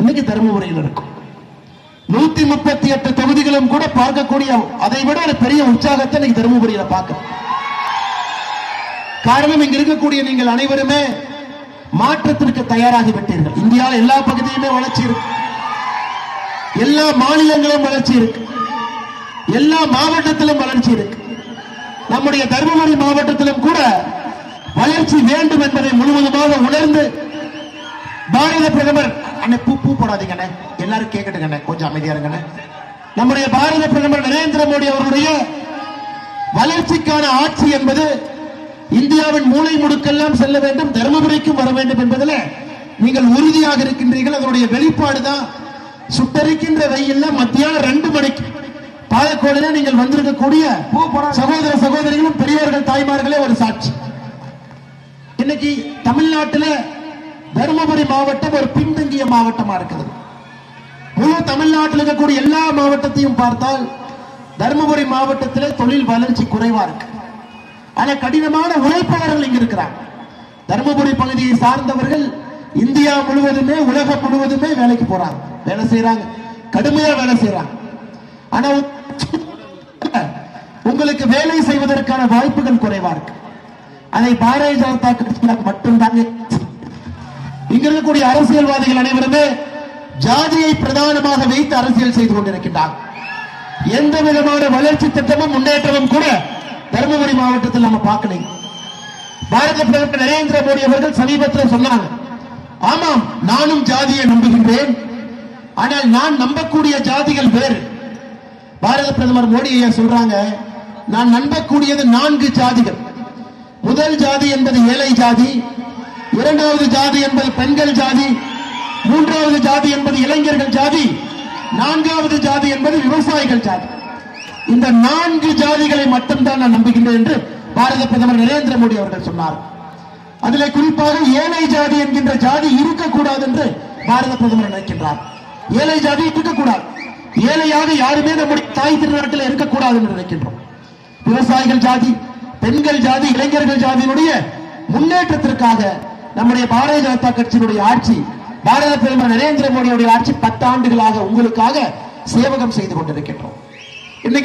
இன்னைக்கு தருமபுரியில் இருக்கும். நூத்தி முப்பத்தி எட்டு தொகுதிகளும் கூட பார்க்கக்கூடிய அதை விட ஒரு பெரிய உற்சாகத்தை இன்னைக்கு தருமபுரியில பார்க்க காரணம் இங்க இருக்கக்கூடிய நீங்கள் அனைவருமே மாற்றத்திற்கு தயாராகி விட்டீர்கள். இந்தியாவில் எல்லா பகுதியுமே வளர்ச்சி இருக்கு. எல்லா மாநிலங்களும் வளர்ச்சி இருக்கு. எல்லா மாவட்டத்திலும் வளர்ச்சி இருக்கு. நம்முடைய தருமபுரி மாவட்டத்திலும் கூட வளர்ச்சி வேண்டும் என்பதை முழுவதுமாக உணர்ந்து பாரத பிரதமர் அண்ணே பூ பூ போடாதீங்க அண்ணே. எல்லாரும் கேட்கட்டுங்க அண்ணே. கொஞ்சம் அமைதியா இருங்க அண்ணே நம்முடைய பாரத பிரதமர் நரேந்திர மோடி அவருடைய வளர்ச்சிக்கான ஆட்சி என்பது இந்தியாவின் மூலை முடுக்கெல்லாம் செல்ல வேண்டும் தருமபுரிக்கும் வர வேண்டும் என்பதில் நீங்கள் உறுதியாக இருக்கின்றீர்கள். அதனுடைய வெளிப்பாடு தான் சுட்டரிக்கின்ற வெயில்ல மத்தியானம் ரெண்டு மணிக்கு பாலக்கோடுல நீங்கள் வந்திருக்கக்கூடிய சகோதர சகோதரிகளும் பெரியவர்கள் தாய்மார்களே ஒரு சாட்சி. இன்னைக்கு தமிழ்நாட்டில் தர்மபுரி மாவட்டம் ஒரு பின்தங்கிய மாவட்டமா இருக்குது முழு தமிழ்நாட்டில் இருக்கக்கூடிய எல்லா மாவட்டத்தையும் பார்த்தால் தருமபுரி மாவட்டத்தில் தொழில் வளர்ச்சி குறைவா இருக்கு. ஆனா கடினமான உழைப்பாளர்கள் இங்க இருக்கிறாங்க. தருமபுரி பகுதியை சார்ந்தவர்கள் இந்தியா முழுவதுமே உலகம் முழுவதுமே வேலைக்கு போறாங்க. வேலை செய்யறாங்க கடுமையா வேலை செய்யறாங்க ஆனா உங்களுக்கு வேலை செய்வதற்கான வாய்ப்புகள் குறைவா இருக்கு. அதை பாரதிய ஜனதா கட்சியினர் மட்டும்தான் இங்க இருக்கக்கூடிய அரசியல்வாதிகள் அனைவருமே ஜாதியை பிரதானமாக வைத்து அரசியல் செய்து கொண்டிருக்கின்றார். எந்த விதமான வளர்ச்சி திட்டமும் முன்னேற்றமும் கூட தருமபுரி மாவட்டத்தில் நம்ம பார்க்கல. பாரத பிரதமர் நரேந்திர மோடி அவர்கள் சமீபத்தில் சொன்னாங்க ஆமாம் நானும் ஜாதியை நம்புகின்றேன். ஆனால் நான் நம்பக்கூடிய ஜாதிகள் வேறு. பாரத பிரதமர் மோடி ஐயா சொல்றாங்க நான் நம்பக்கூடியது நான்கு ஜாதிகள். முதல் ஜாதி என்பது ஏழை ஜாதி இரண்டாவது ஜாதி என்பது பெண்கள் ஜாதி மூன்றாவது ஜாதி என்பது இளைஞர்கள் ஜாதி நான்காவது ஜாதி என்பது விவசாயிகள் ஜாதி. இந்த நான்கு ஜாதிகளை மட்டும்தான் நான் நம்புகின்றேன் என்று பாரத பிரதமர் நரேந்திர மோடி அவர்கள் சொன்னார். அதில் குறிப்பாக ஏழை ஜாதி என்கின்ற ஜாதி இருக்கக்கூடாது என்று பாரத பிரதமர் நினைக்கின்றார். ஏழை ஜாதி இருக்கக்கூடாது. ஏழையாக யாருமே நம்முடைய தாய் திருநாட்டில் இருக்கக்கூடாது என்று நினைக்கின்றோம். விவசாயிகள் ஜாதி பெண்கள் ஜாதி இளைஞர்கள் ஜாதியினுடைய முன்னேற்றத்திற்காக நம்முடைய பாரதிய ஜனதா கட்சியினுடைய ஆட்சி பாரத பிரதமர் நரேந்திர மோடியுடைய ஆட்சி பத்தாண்டுகளாக உங்களுக்காக சேவகம் செய்து கொண்டிருக்கின்றோம். இன்னைக்கு